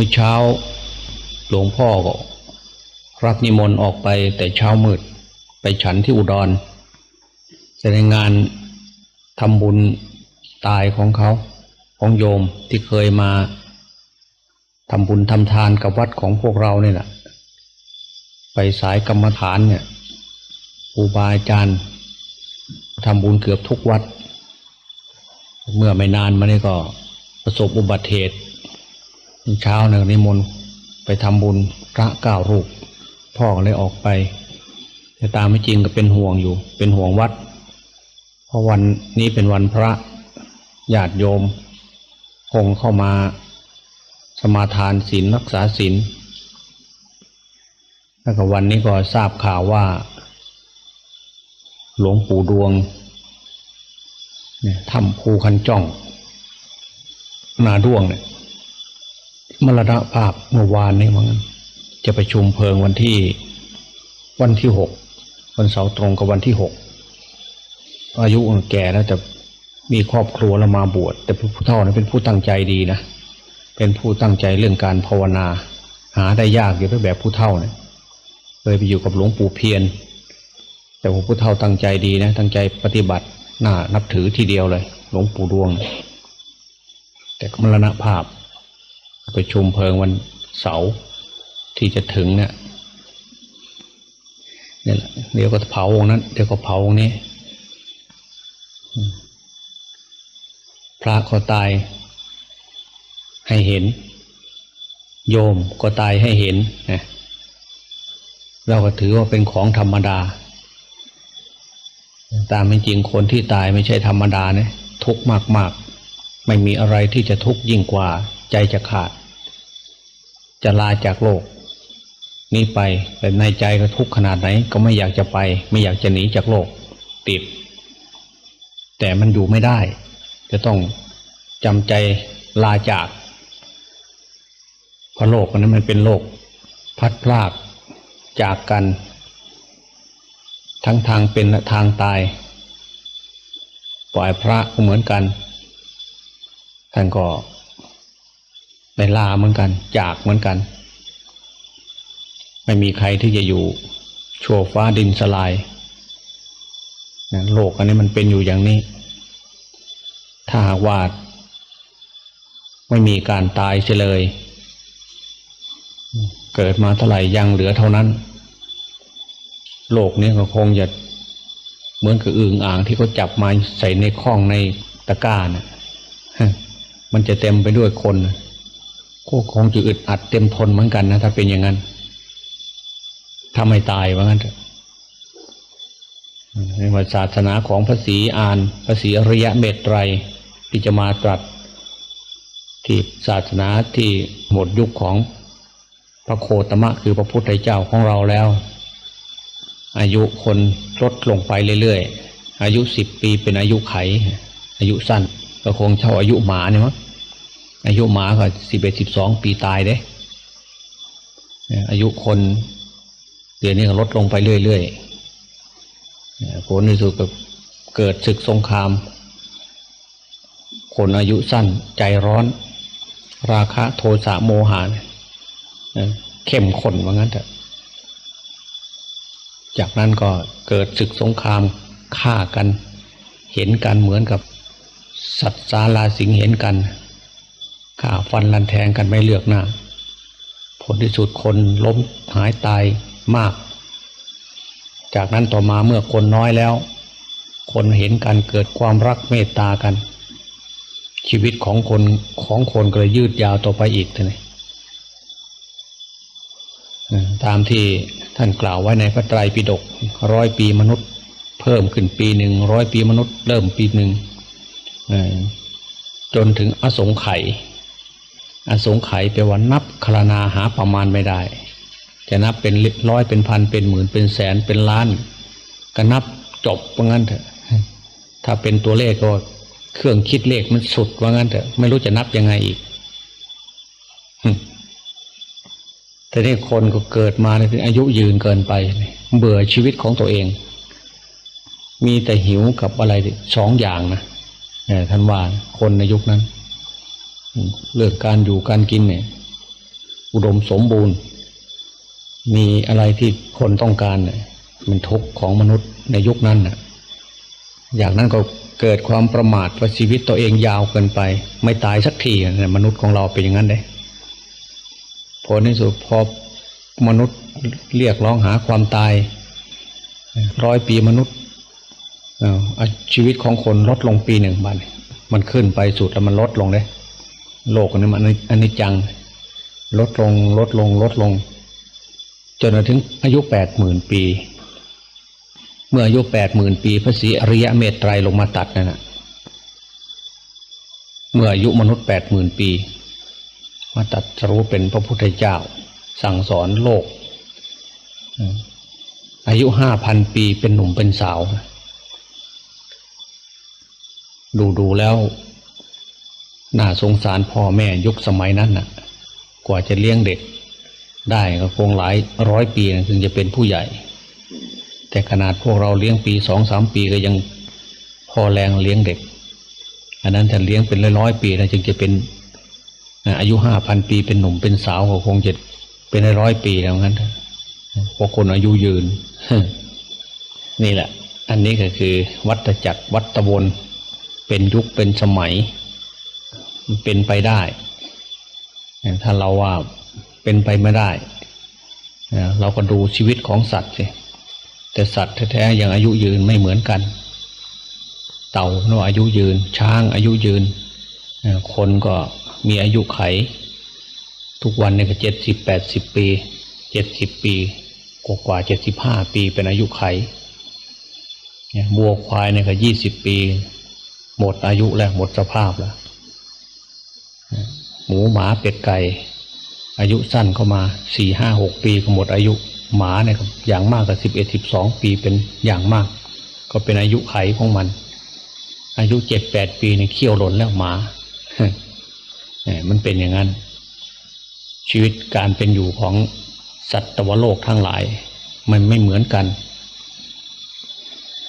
มื่อเช้าหลวงพ่อก็รับนิมนต์ออกไปแต่เช้ามืด ไปฉันที่อุดรแสดงงานทำบุญตายของเขาของโยมที่เคยมาทำบุญทำทานกับวัดของพวกเราเนี่ยแหละไปสายกรรมฐานเนี่ยครูบาอาจารย์ทำบุญเกือบทุกวัด เมื่อไม่นานมานี่ก็ประสบอุบัติเหตุ เช้าหนึ่งนิมนต์ไปทำบุญพระเก้ารูป พ่อก็เลยออกไปแต่ตามไม่จริงก็เป็นห่วงอยู่ เป็นห่วงวัด เพราะวันนี้เป็นวันพระญาติโยม คงเข้ามาสมาทานศีลรักษาศีลแล้วก็วันนี้ก็ทราบข่าวว่า หลวงปู่ดวงเนี่ยถ้ำภูคันจ้อง นาด้วงเนี่ย มรณภาพเมื่อวานนี้มั้งจะไปชุมเพลิงวันที่วันที่หกวันเสาร์ตรงกับวันที่หกอายุแก่แล้วแต่มีครอบครัวแล้วมาบวช แต่ผู้เฒ่านั้นเป็นผู้ตั้งใจดีนะเป็นผู้ตั้งใจเรื่องการภาวนา หาได้ยากอยู่แบบผู้เฒ่าเนี่ยเคยไปอยู่กับหลวงปู่เพียน แต่ว่าผู้เฒ่าตั้งใจดีนะตั้งใจปฏิบัติน่านับถือทีเดียวเลย หลวงปู่ดวง แต่ก็มรณภาพ ไปชุมเพลิงวันเสาร์ที่จะถึงเนี่ยเนี่ยแหละเดี๋ยวก็เผาองนั้น เดี๋ยวก็เผาองนี้ พระก็ตายให้เห็น โยมก็ตายให้เห็นนะเราก็ถือว่าเป็นของธรรมดา ตามเป็นจริงคนที่ตายไม่ใช่ธรรมดาเนี่ยทุกข์มาก ๆ ไม่มีอะไรที่จะทุกข์ยิ่งกว่าใจจะขาด จะลาจากโลก นี้ไปแต่ในใจก็ทุกข์ขนาดไหน ก็ไม่อยากจะไป ไม่อยากจะหนีจากโลก ติด แต่มันอยู่ไม่ได้ จะต้องจำใจลาจากเพราะโลกนนั้นมันเป็นโลก พัดพลากจากกัน ทั้งทางเป็นและทางตาย ปล่อยพระก็เหมือนกันท่านก็ ได้ลาเหมือนกัน จากเหมือนกัน ไม่มีใครที่จะอยู่ชั่วฟ้าดินสลายนะโลกอันนี้มันเป็นอยู่อย่างนี้ ถ้าหากว่าไม่มีการตายเฉยเลย เกิดมาเท่าไหร่ยังเหลือเท่านั้น โลกนี้ก็คงจะเหมือนกับอึ่งอ่างที่เขาจับมาใส่ในข้องในตะกร้านะมันจะเต็มไปด้วยคนนะ ก็คงจะอึดอัดเต็มทนเหมือนกันนะ ถ้าเป็นอย่างนั้นถ้าไม่ตายว่างั้นเถอะในว่าศาสนาของพระศรีอานพระศรีอริยะเมตไตรที่จะมาตรัส ที่ศาสนาที่หมดยุคของพระโคตมะคือพระพุทธเจ้าของเราแล้ว อายุคนลดลงไปเรื่อยๆ อายุสิบปีเป็นอายุไข อายุสั้นก็คงเท่าอายุหมาเนี่ยมั้ง อายุหมาก็สิบเอ็ดสิบสองปีตายเด้อายุคนเดี๋ยวนี้ก็ลดลงไปเรื่อยๆผลในสุดก็เกิดศึกสงคราม คนอายุสั้นใจร้อน ราคะโทสะโมหะเข้มข้นว่างั้นเถอะจากนั้นก็เกิดศึกสงครามฆ่ากัน เห็นกันเหมือนกับสัตว์สาลาสิงเห็นกัน ฆ่าฟันลันแทงกันไม่เลือกหน้า ผลที่สุดคนล้มหายตายมาก จากนั้นต่อมาเมื่อคนน้อยแล้ว คนเห็นกันเกิดความรักเมตตากัน ชีวิตของคนของคนก็เลยยืดยาวต่อไปอีกทนตามที่ท่านกล่าวไว้ในพระไตรปิฎกร้อยปีมนุษย์ เพิ่มขึ้นปีหนึ่งร้อยปีมนุษย์ เริ่มปีหนึ่งจนถึงอสงไขย อสงไขยแปลว่านับคลนาหาประมาณไม่ได้ จะนับเป็นร้อยเป็นพันเป็นหมื่นเป็นแสนเป็นล้าน ก็นับจบว่างั้นเถอะ ถ้าเป็นตัวเลขก็เครื่องคิดเลขมันสุดว่างั้นเถอะ ไม่รู้จะนับยังไงอีกแต่นี่คนก็เกิดมาในอายุยืนเกินไป เบื่อชีวิตของตัวเอง มีแต่หิวกับอะไรสองอย่างนะท่านว่าคนในยุคนั้น เรื่องการอยู่การกินเนี่ย อุดมสมบูรณ์ มีอะไรที่คนต้องการน่ะมันทุกข์ของมนุษย์ในยุคนั้นน่ะ อย่างนั้นก็เกิดความประมาทว่าชีวิตตัวเองยาวเกินไป ไม่ตายสักทีนะมนุษย์ของเราเป็นอย่างนั้นเลยผลที่สุดพอมนุษย์เรียกร้องหาความตายร้อยปีมนุษย์เอ่อชีวิตของคนลดลงปีหนึ่งบันมันขึ้นไปสุดแล้วมันลดลงเลย โลกนี้มันอันนี้จัง ลดลงลดลงลดลง จนถึงอายุแปดหมื่นปี เมื่ออายุแปดหมื่นปีพระศรีอริยะเมตไตรลงมาตัดนั่นนะเมื่ออายุมนุษย์แปดหมื่นปี มาตัดรู้เป็นพระพุทธเจ้า สั่งสอนโลก อายุห้าพันปีเป็นหนุ่มเป็นสาว ดูดูแล้ว น่าสงสารพ่อแม่ยุคสมัยนั้นน่ะ กว่าจะเลี้ยงเด็ก ได้ก็คงหลายร้อยปีนะถึงจะเป็นผู้ใหญ่ แต่ขนาดพวกเราเลี้ยงปีสองสามปีก็ยังพอแรงเลี้ยงเด็ก อันนั้นถ้าเลี้ยงเป็นร้อยปีนะจึงจะเป็นอายุห้าพันปีเป็นหนุ่มเป็นสาวก็คงจะเป็นร้อยปีแล้วงั้นเถอะเพราะคนอายุยืน นี่แหละ อันนี้ก็คือวัฏจักรวัฏวนเป็นยุคเป็นสมัย เป็นไปได้ ถ้าเราว่าเป็นไปไม่ได้ เราก็ดูชีวิตของสัตว์สิแต่สัตว์แท้ๆยังอายุยืนไม่เหมือนกัน เต่าเนาะอายุยืน ช้างอายุยืน คนก็มีอายุไข ทุกวันเนี่ยก็เจ็ดสิบแปดสิบปีเจ็ดสิบปีกว่ากว่าเจ็ดสิบห้าปีเป็นอายุไขเนี่ยวัวควายเนี่ยก็ยี่สิบปี หมดอายุแล้วหมดสภาพแล้ว หมูหมาเป็ดไก่ อายุสั้นเข้ามาสี่ห้าหกปีก็หมดอายุหมาเนี่ยอย่างมากก็สิบเอ็ดสิบสองปีเป็นอย่างมาก ก็เป็นอายุไขของมัน อายุเจ็ดแปดปีเนี่ยเคี่ยวหล่นแล้วหมามันเป็นอย่างนั้น ชีวิตการเป็นอยู่ของสัตวโลกทั้งหลาย มันไม่เหมือนกัน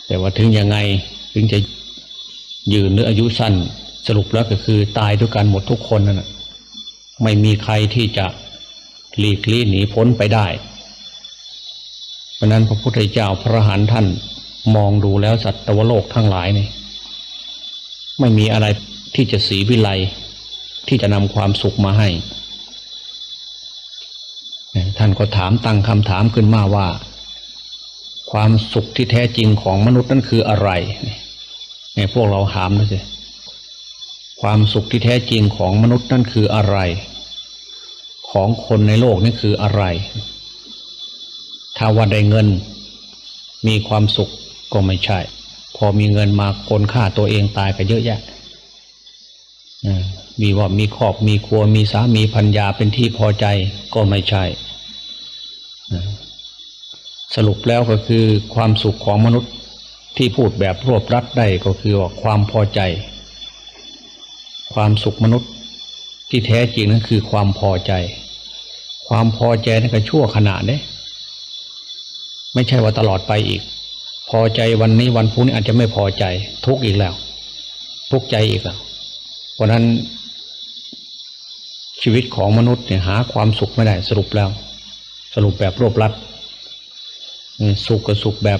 แต่ว่าถึงยังไงถึงจะยืนหรืออายุสั้น สรุปแล้วก็คือตายด้วยกันหมดทุกคนนั่นแหะไม่มีใครที่จะหลีกลี่หนีพ้นไปได้ เพราะนั้นพระพุทธเจ้าพระหันท่านมองดูแล้วสัตวโลกทั้งหลายนี่ไม่มีอะไรที่จะสีวิไลที่จะนำความสุขมาให้ ท่านก็ถามตั้งคำถามขึ้นมาว่า ความสุขที่แท้จริงของมนุษย์นั้นคืออะไรเนี่ยพวกเราถามนะสิ ความสุขที่แท้จริงของมนุษย์นั่นคืออะไร ของคนในโลกนี่คืออะไร ถ้าว่าได้เงิน มีความสุขก็ไม่ใช่ พอมีเงินมาคนฆ่าตัวเองตายไปเยอะแยะมีว่ามีครอบมีครัวมีสามีพัญญาเป็นที่พอใจก็ไม่ใช่ สรุปแล้วก็คือความสุขของมนุษย์ที่พูดแบบรวบรัดได้ก็คือว่าความพอใจ ความสุขมนุษย์ที่แท้จริงนั้นคือความพอใจ ความพอใจนั่นก็ชั่วขณะเนี่ยไม่ใช่ว่าตลอดไปอีก พอใจวันนี้วันพรุ่งนี้อาจจะไม่พอใจ ทุกข์อีกแล้ว ทุกข์ใจอีกแล้วเพราะนั้น ชีวิตของมนุษย์เนี่ยหาความสุขไม่ได้สรุปแล้ว สรุปแบบรวบรัดสุขกับสุขแบบ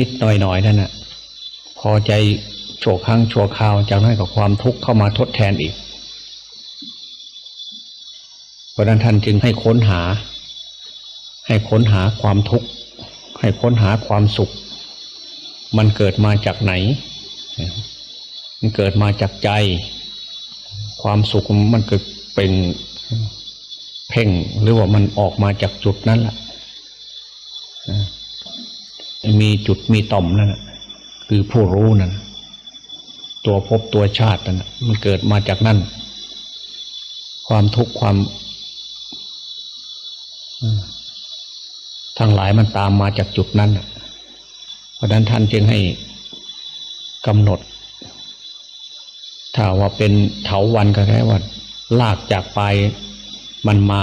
นิดๆหน่อยๆนั่นน่ะพอใจ โฉกครั้งโฉกคราวจากนั้นกับความทุกข์เข้ามาทดแทนอีก เพราะนั้นท่านจึงให้ค้นหา ให้ค้นหาความทุกข์ ให้ค้นหาความสุข มันเกิดมาจากไหน มันเกิดมาจากใจ ความสุขมันเกิดเป็นเพ่งหรือว่ามันออกมาจากจุดนั้นแหละมีจุดมีต่อมนั่นคือผู้รู้นั่น ตัวพบตัวชาตินั่นมันเกิดมาจากนั่น ความทุกข์ความทั้งหลายมันตามมาจากจุดนั้นเพราะนั้นท่านจึงให้กำหนด ถ้าว่าเป็นเถาวันก็แค่ว่าลากจากปลายมันมา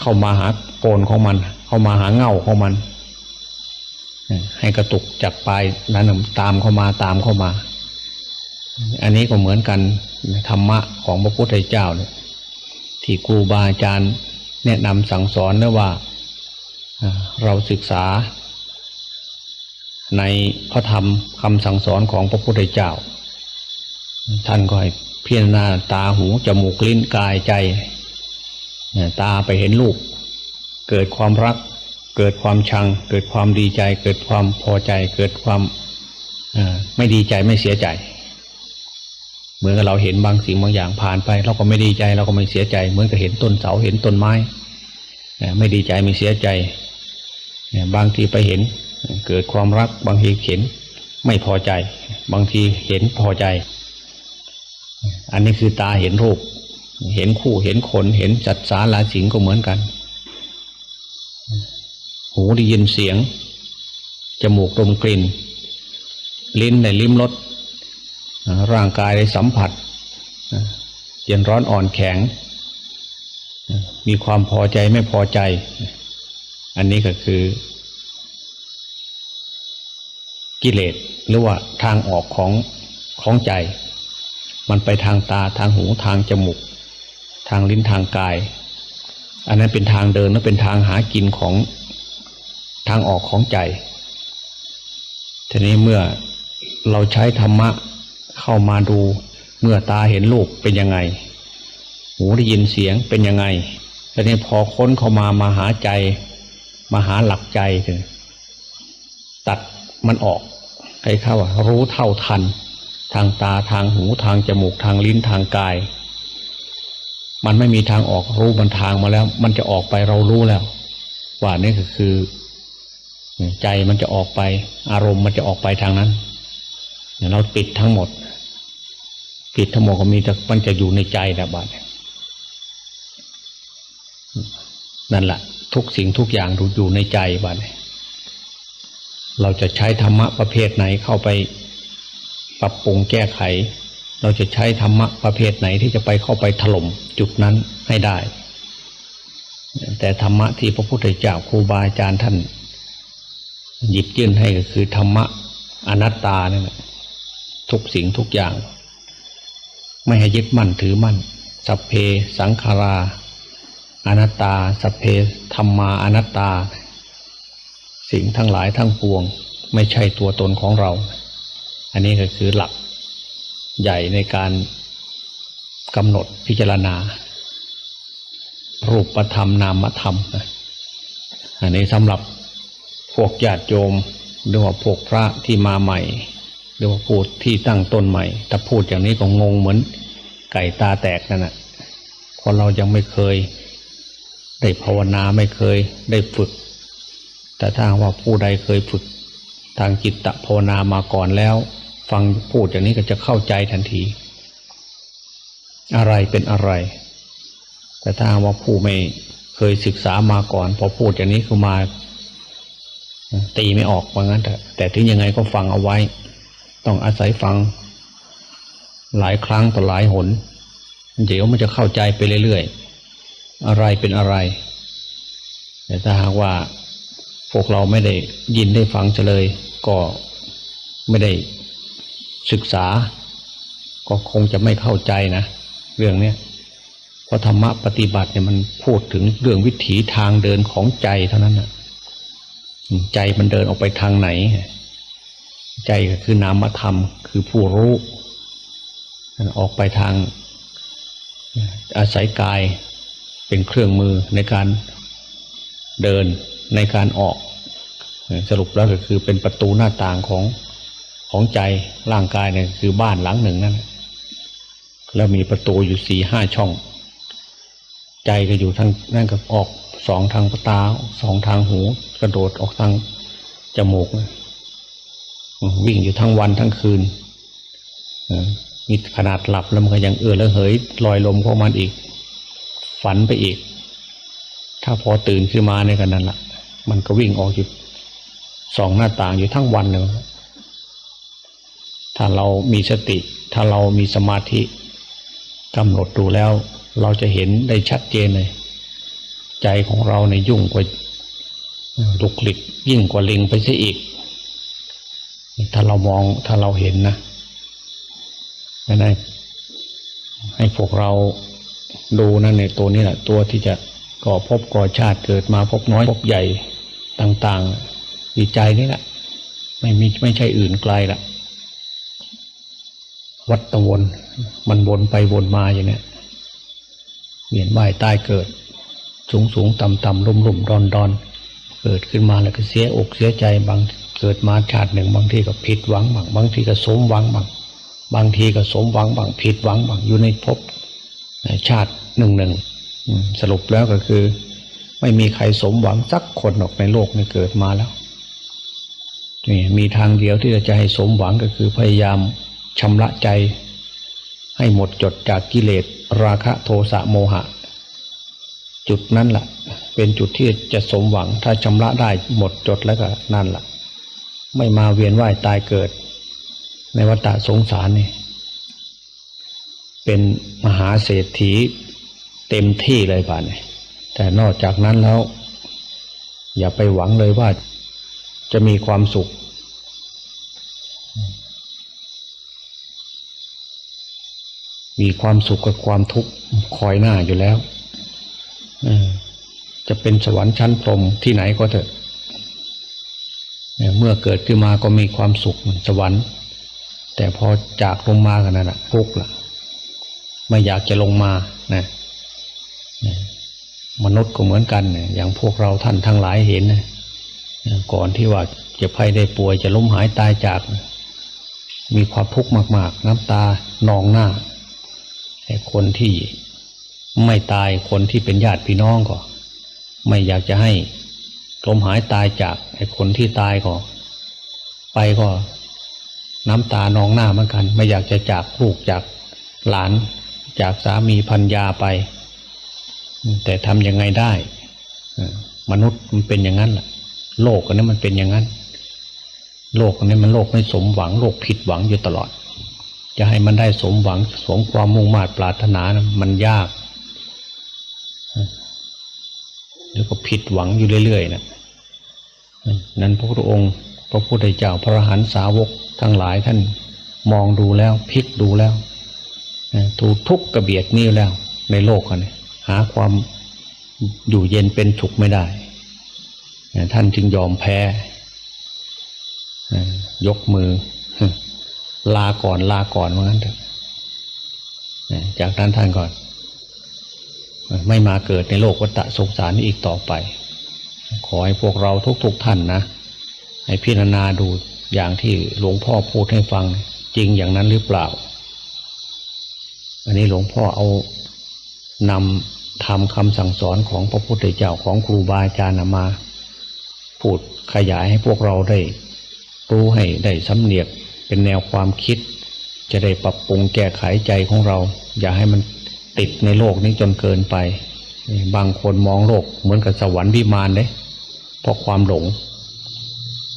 เข้ามาหาโกนของมัน เข้ามาหาเง่าของมัน ให้กระตุกจากปลายนั้นตามเข้ามาตามเข้ามา อันนี้ก็เหมือนกันธรรมะของพระพุทธเจ้าเนี่ยที่ครูบาอาจารย์แนะนำสั่งสอนนะว่าอ่าเราศึกษา ในพระธรรมคำสั่งสอนของพระพุทธเจ้า ท่านก็ให้พิจารณาตาหูจมูกลิ้นกายใจ ตาไปเห็นรูปเกิดความรัก เกิดความชัง เกิดความดีใจ เกิดความพอใจ เกิดความไม่ดีใจไม่เสียใจ เหมือนกับเราเห็นบางสิ่งบางอย่างผ่านไป เราก็ไม่ดีใจเราก็ไม่เสียใจ เหมือนกับเห็นต้นเสาเห็นต้นไม้ไม่ดีใจไม่เสียใจบางทีไปเห็นเกิดความรักบางทีเห็นไม่พอใจ บางทีเห็นพอใจ อันนี้คือตาเห็นรูป เห็นคู่เห็นคนเห็นจัดสาราสิงก็เหมือนกัน หูได้ยินเสียงจมูกดมกลิ่น ลิ้นได้ลิ้มรส ร่างกายได้สัมผัสเย็นร้อนอ่อนแข็ง มีความพอใจไม่พอใจ อันนี้ก็คือ กิเลสหรือว่าทางออกของของใจ มันไปทางตาทางหูทางจมูก ทางลิ้นทางกาย อันนั้นเป็นทางเดินและเป็นทางหากินของทางออกของใจทีนี้เมื่อเราใช้ธรรมะ เข้ามาดูเมื่อตาเห็นรูปเป็นยังไง หูได้ยินเสียงเป็นยังไงทีนี้พอค้นเข้ามามาหาใจ มาหาหลักใจถึงตัดมันออกให้เข้าว่ารู้เท่าทัน ทางตาทางหูทางจมูกทางลิ้นทางกาย มันไม่มีทางออกรู้มันทางมาแล้ว มันจะออกไปเรารู้แล้ว ว่านี่ก็คือ ใจมันจะออกไป อารมณ์มันจะออกไปทางนั้นเนี่ยเราปิดทั้งหมด ปิดทั้งหมดก็มีแต่มันจะอยู่ในใจนะบัดนั่นแหละทุกสิ่งทุกอย่างอยู่ในใจบัดเนี่ยเราจะใช้ธรรมะประเภทไหนเข้าไปปรับปรุงแก้ไข เราจะใช้ธรรมะประเภทไหนที่จะไปเข้าไปถล่มจุดนั้นให้ได้ แต่ธรรมะที่พระพุทธเจ้าครูบาอาจารย์ท่าน หยิบยื่นให้ก็คือธรรมะอนัตตาเนี่ยทุกสิ่งทุกอย่าง ไม่ให้ยึดมั่นถือมั่น สัพเพสังขาราอนัตตา สัพเพธรรมาอนัตตา สิ่งทั้งหลายทั้งปวง ไม่ใช่ตัวตนของเรา อันนี้ก็คือหลักใหญ่ในการกำหนดพิจารณา รูปธรรมนามธรรม อันนี้สำหรับพวกญาติโยมหรือว่าพวกพระที่มาใหม่ หรือว่าพูดที่ตั้งต้นใหม่แต่พูดอย่างนี้ก็งงเหมือนไก่ตาแตกนั่นแหะเพราะเรายังไม่เคย ได้ภาวนาไม่เคยได้ฝึก แต่ถ้าว่าผู้ใดเคยฝึก ทางจิตตภาวนามาก่อนแล้ว ฟังพูดอย่างนี้ก็จะเข้าใจทันที อะไรเป็นอะไร แต่ถ้าว่าผู้ไม่เคยศึกษามาก่อนพอพูดอย่างนี้คือมาตีไม่ออกว่างั้นแต่แต่ถึงยังไงก็ฟังเอาไว้ ต้องอาศัยฟัง หลายครั้งต่อหลายหน เดี๋ยวมันจะเข้าใจไปเรื่อยๆ อะไรเป็นอะไร แต่ถ้าหากว่าพวกเราไม่ได้ยินได้ฟังเฉลย ก็ไม่ได้ศึกษา ก็คงจะไม่เข้าใจนะ เรื่องเนี้ยเพราะธรรมะปฏิบัติเนี่ยมันพูดถึงเรื่องวิถีทางเดินของใจเท่านั้นนะใจมันเดินออกไปทางไหน ใจก็คือนามธรรม คือผู้รู้ออกไปทางอาศัยกายเป็นเครื่องมือในการเดินในการออก สรุปแล้วก็คือเป็นประตูหน้าต่างของของใจร่างกายเนี่ยคือบ้านหลังหนึ่งนั่นแล้วมีประตูอยู่สี่ห้าช่อง ใจก็อยู่ทางนั่นก็ออกสองทางตาสองทางหู กระโดดออกทางจมูก วิ่งอยู่ทั้งวันทั้งคืนมีขนาดหลับแล้วมันก็ยังเอื้อแล้วเหยลอยลมของมันอีก ฝันไปอีก ถ้าพอตื่นขึ้นมาในกันนั้นละมันก็วิ่งออกอยู่สองหน้าต่างอยู่ทั้งวันเลยถ้าเรามีสติ ถ้าเรามีสมาธิกำหนดดูแล้ว เราจะเห็นได้ชัดเจนเลย ใจของเราในยยุ่งกว่าลุกหลิกยิ่งกว่าลิงไปซะอีก ถ้าเรามองถ้าเราเห็นนะนั่นให้พวกเราดูนั่นในตัวนี้แหละตัวที่จะก่อภพก่อชาติเกิดมาภพน้อยภพใหญ่ต่างๆดีใจนี่แหละไม่มีไม่ใช่อื่นไกลละวัดตะวนมันวนไปวนมาอย่างเนี้ยเวียนว่ายตายเกิด สูงสูงต่ำต่ำลุ่มลุ่มดอนดอนเกิดขึ้นมาแล้วก็เสียอกเสียใจบาง เกิดมาชาติหนึ่งบางทีก็ผิดหวังบางบางทีก็สมหวังบางบางทีก็สมหวังบางผิดหวังบางอยู่ในภพชาติหนึ่งหนึ่งสรุปแล้วก็คือ ไม่มีใครสมหวังสักคนออกในโลกนี้เกิดมาแล้วนี่มีทางเดียวที่จะให้สมหวังก็คือพยายามชำระใจ ให้หมดจดจากกิเลสราคะโทสะโมหะ จุดนั้นแหละเป็นจุดที่จะสมหวังถ้าชำระได้หมดจดแล้วก็นั่นแหละ ไม่มาเวียนว่ายตายเกิด ในวัฏสงสารนี่เป็นมหาเศรษฐีเต็มที่เลยป่านนี้แต่นอกจากนั้นแล้ว อย่าไปหวังเลยว่าจะมีความสุข มีความสุขกับความทุกข์คอยหน้าอยู่แล้วจะเป็นสวรรค์ชั้นพรหมที่ไหนก็เถอะ เมื่อเกิดขึ้นมาก็มีความสุขเหมือนสวรรค์ แต่พอจากลงมากันนั่นแหะทุกข์ละไม่อยากจะลงมานะมนุษย์ก็เหมือนกันอย่างพวกเราท่านทั้งหลายเห็นนะก่อนที่ว่าจะภัยได้ป่วยจะล้มหายตายจาก มีความทุกข์มาก ๆ น้ำตานองหน้าแต่คนที่ไม่ตายคนที่เป็นญาติพี่น้องก็ ไม่อยากจะให้ ลมหายตายจากไอ้คนที่ตายก็ ไปก็ น้ำตานองหน้าเหมือนกัน ไม่อยากจะจากลูกจากหลาน จากสามีพันยาไป แต่ทำยังไงได้ มนุษย์มันเป็นอย่างนั้นแหละโลกอันนี้มันเป็นอย่างนั้น โลกอันนี้มันโลกไม่สมหวัง โลกผิดหวังอยู่ตลอด จะให้มันได้สมหวังสมความมุ่งมา่ปรารถนานะมันยากแล้วก็ผิดหวังอยู่เรื่อยๆนะ นั้นพระพุทธองค์ พระพุทธเจ้าพระอรหันตสาวกทั้งหลายท่านมองดูแล้วพิกดูแล้วถูกทุกข์กระเบียดนิ้วแล้ว ในโลกกันหาความอยู่เย็นเป็นสุขไม่ได้ ท่านจึงยอมแพ้ยกมือ ลาก่อนลาก่อนว่างั้นเถอะจากนั้นท่านก่อน ไม่มาเกิดในโลกวัฏสงสารนี้อีกต่อไป ขอให้พวกเราทุกๆทท่านนะ ให้พิจารณาดูอย่างที่หลวงพ่อพูดให้ฟังจริงอย่างนั้นหรือเปล่า อันนี้หลวงพ่อเอานำทำคำสั่งสอนของพระพุทธเจ้าของครูบาอาจารย์มา พูดขยายให้พวกเราได้รู้ให้ได้สำเนียกเป็นแนวความคิด จะได้ปรับปรุงแก้ไขใจของเรา อย่าให้มันติดในโลกนี้จนเกินไป บางคนมองโลกเหมือนกับสวรรค์วิมานเลยเพราะความหลง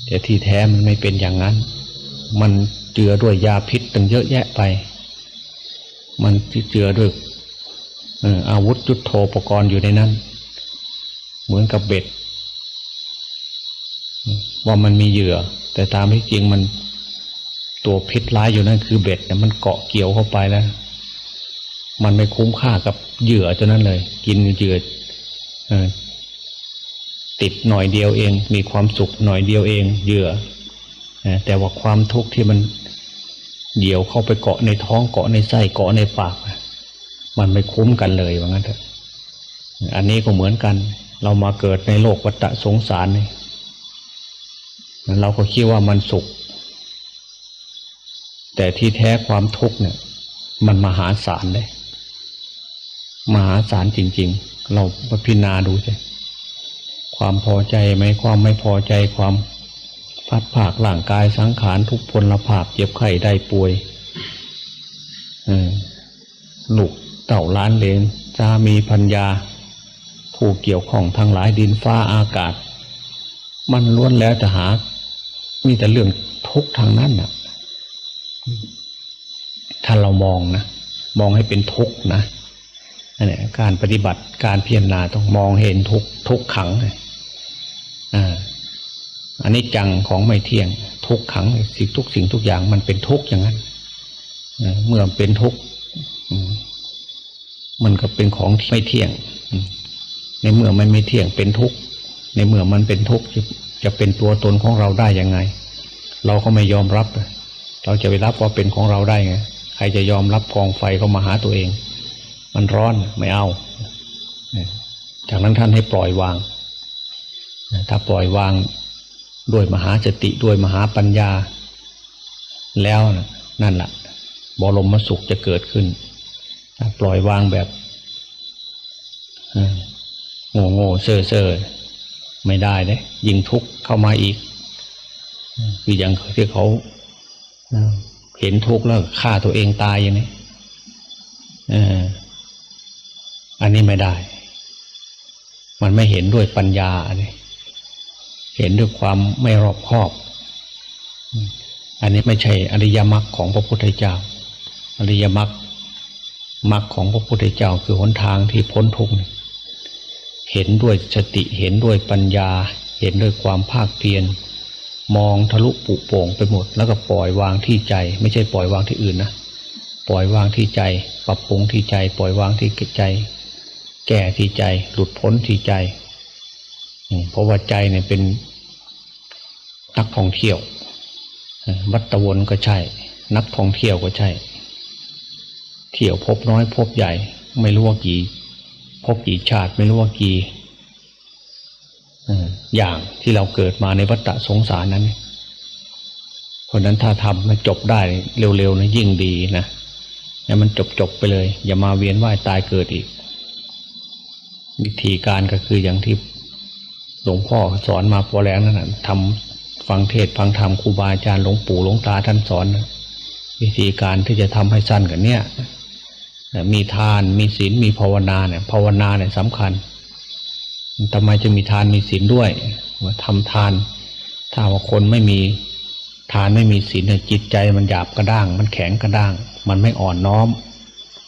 แต่ที่แท้มันไม่เป็นอย่างนั้น มันเจือด้วยยาพิษตั้งเยอะแยะไป มันเจือด้วยอาวุธยุทโธปกรณ์อยู่ในนั้น เหมือนกับเบ็ด ว่ามันมีเหยื่อ แต่ตามที่จริงมันตัวพิษร้ายอยู่นั่นคือเบ็ดเนี่มันเกาะเกี่ยวเข้าไปแล้ว มันไม่คุ้มค่ากับเหยื่อตัวนั้นเลย กินเหยื่อติดหน่อยเดียวเอง มีความสุขหน่อยเดียวเอง เหยื่อแต่ว่าความทุกข์ที่มันเดี่ยวเข้าไปเกาะในท้องเกาะในไส้เกาะในปาก มันไม่คุ้มกันเลยว่างั้นเถอะอันนี้ก็เหมือนกัน เรามาเกิดในโลกวัฏสงสารนี่เราก็คิดว่ามันสุข แต่ที่แท้ความทุกข์เนี่ย มันมหาศาลเลย มหาศาลจริง ๆ เราพิจารณาดูใช่ความพอใจไหมความไม่พอใจความพัดผากร่างกายสังขารทุกพลภาพเจ็บไข้ได้ป่วยลูกเต่าล้านเลนสามีพัญญา ผู้เกี่ยวข้องทั้งหลายดินฟ้าอากาศ มันล้วนแล้วจะหา มีแต่เรื่องทุกทางนั้นนะถ้าเรามองนะ มองให้เป็นทุกนะ อันนี้การปฏิบัติการพิจารณาต้องมองเห็นทุกทุกขังอ่าอันนี้จังของไม่เที่ยง ทุกขังสิ่งทุกสิ่งทุกอย่างมันเป็นทุกอย่างนั้นเมื่อเป็นทุกมันก็เป็นของที่ไม่เที่ยงในเมื่อมันไม่เที่ยงเป็นทุกข์ในเมื่อมันเป็นทุกข์จะจะเป็นตัวตนของเราได้ยังไง เราก็ไม่ยอมรับ เราจะไปรับว่าเป็นของเราได้ไงใครจะยอมรับกองไฟเข้ามาหาตัวเอง มันร้อนไม่เอา จากนั้นท่านให้ปล่อยวาง ถ้าปล่อยวางด้วยมหาสติด้วยมหาปัญญา แล้วนั่นแหละบรมสุขจะเกิดขึ้น ปล่อยวางแบบโง่โง่เซ่อเซ่อไม่ได้เด้ยิ่งทุกข์เข้ามาอีกคืออย่างที่เขาเห็นทุกข์แล้วฆ่าตัวเองตายอย่างนี้ อันนี้ไม่ได้ มันไม่เห็นด้วยปัญญาเนี่ยเห็นด้วยความไม่รอบคอบ อันนี้ไม่ใช่อริยมรรคของพระพุทธเจ้า อริยมรรคมรรคของพระพุทธเจ้าคือหนทางที่พ้นทุกข์เห็นด้วยสติเห็นด้วยปัญญา เห็นด้วยความภาคเพียรมองทะลุปุโป่งไปหมด แล้วก็ปล่อยวางที่ใจ ไม่ใช่ปล่อยวางที่อื่นนะปล่อยวางที่ใจ ปรับปรุงที่ใจ ปล่อยวางที่ใจ แก้ที่ใจ หลุดพ้นที่ใจเพราะว่าใจเนี่ยเป็นนักท่องเที่ยววัตวนก็ใช่ นักท่องเที่ยวก็ใช่ เที่ยวพบน้อยพบใหญ่ ไม่รู้ว่ากี่ พบกี่ชาติไม่รู้ว่ากี่อย่างที่เราเกิดมาในวัฏสงสารนั้น เพราะนั้นถ้าทำมันจบได้เร็วๆนะยิ่งดีนะให้มันจบๆไปเลย อย่ามาเวียนว่ายตายเกิดอีก วิธีการก็คืออย่างที่หลวงพ่อสอนมาพอแล้วนั่นแหะทำฟังเทศฟังธรรมครูบาอาจารย์หลวงปู่หลวงตาท่านสอนนะวิธีการที่จะทำให้สั้นกันเนี่ยมีทานมีศีลมีภาวนาเนี่ยภาวนาเนี่ยสำคัญทำไมจะมีทานมีศีลด้วยว่าทำทาน ถ้าว่าคนไม่มีทานไม่มีศีลเนี่ยจิตใจมันหยาบกระด้าง มันแข็งกระด้าง มันไม่อ่อนน้อม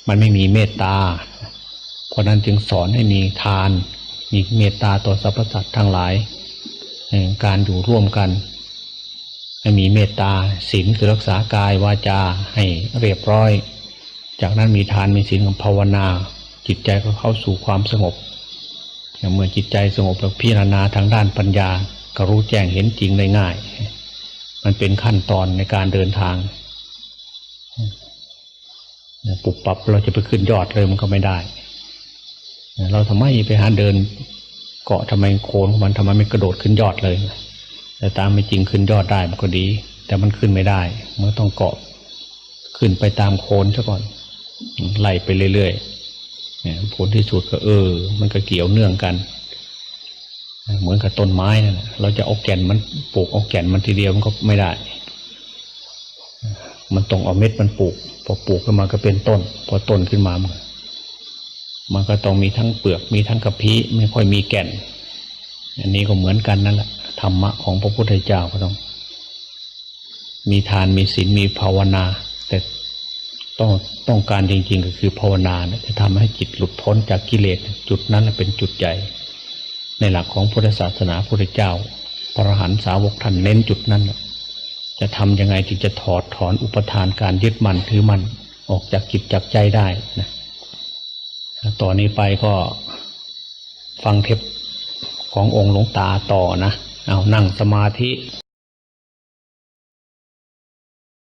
มันไม่มีเมตตา เพราะนั้นจึงสอนให้มีทาน มีเมตตาต่อสรรพสัตว์ทั้งหลาย การอยู่ร่วมกัน ให้มีเมตตาศีลคือรักษากายวาจาให้เรียบร้อย จากนั้นมีทานมีศีลกับภาวนา จิตใจก็เข้าสู่ความสงบเมื่อจิตใจสงบแล้วพิจารณาทางด้านปัญญาก็รู้แจ้งเห็นจริงได้ง่าย มันเป็นขั้นตอนในการเดินทางปุบปับเราจะไปขึ้นยอดเลยมันก็ไม่ได้ เราทำไมไปหาเดิน เกาะทำไมโคนของมันทำไมไม่กระโดดขึ้นยอดเลย แต่ตามไม่จริงขึ้นยอดได้มันก็ดี แต่มันขึ้นไม่ได้เมื่อต้องเกาะขึ้นไปตามโคนซะก่อนไล่ไปเรื่อยๆผลที่สุดก็เออ มันก็เกี่ยวเนื่องกัน เหมือนกับต้นไม้นั่นแหละเราจะเอาแก่นมันปลูกเอาแก่นมันทีเดียวมันก็ไม่ได้ มันต้องเอาเม็ดมันปลูก พอปลูกขึ้นมาก็เป็นต้น พอต้นขึ้นมามัน มันก็ต้องมีทั้งเปลือกมีทั้งกระพี้ไม่ค่อยมีแก่น อันนี้ก็เหมือนกันนั่นแหละธรรมะของพระพุทธเจ้าก็ต้อง มีทานมีศีลมีภาวนา แต่ต้องต้องการจริง ๆ ก็คือภาวนาจะทำให้จิตหลุดพ้นจากกิเลสจุดนั้นเป็นจุดใหญ่ในหลักของพุทธศาสนาพุทธเจ้า พระหันสาวกท่านเน้นจุดนั้นจะทำยังไงจึงจะถอดถอนอุปทานการยึดมั่นถือมั่นออกจากจิตจากใจได้นะ ต่อนนี้ไปก็ฟังเทปขององค์หลวงตาต่อนะ เอานั่งสมาธิ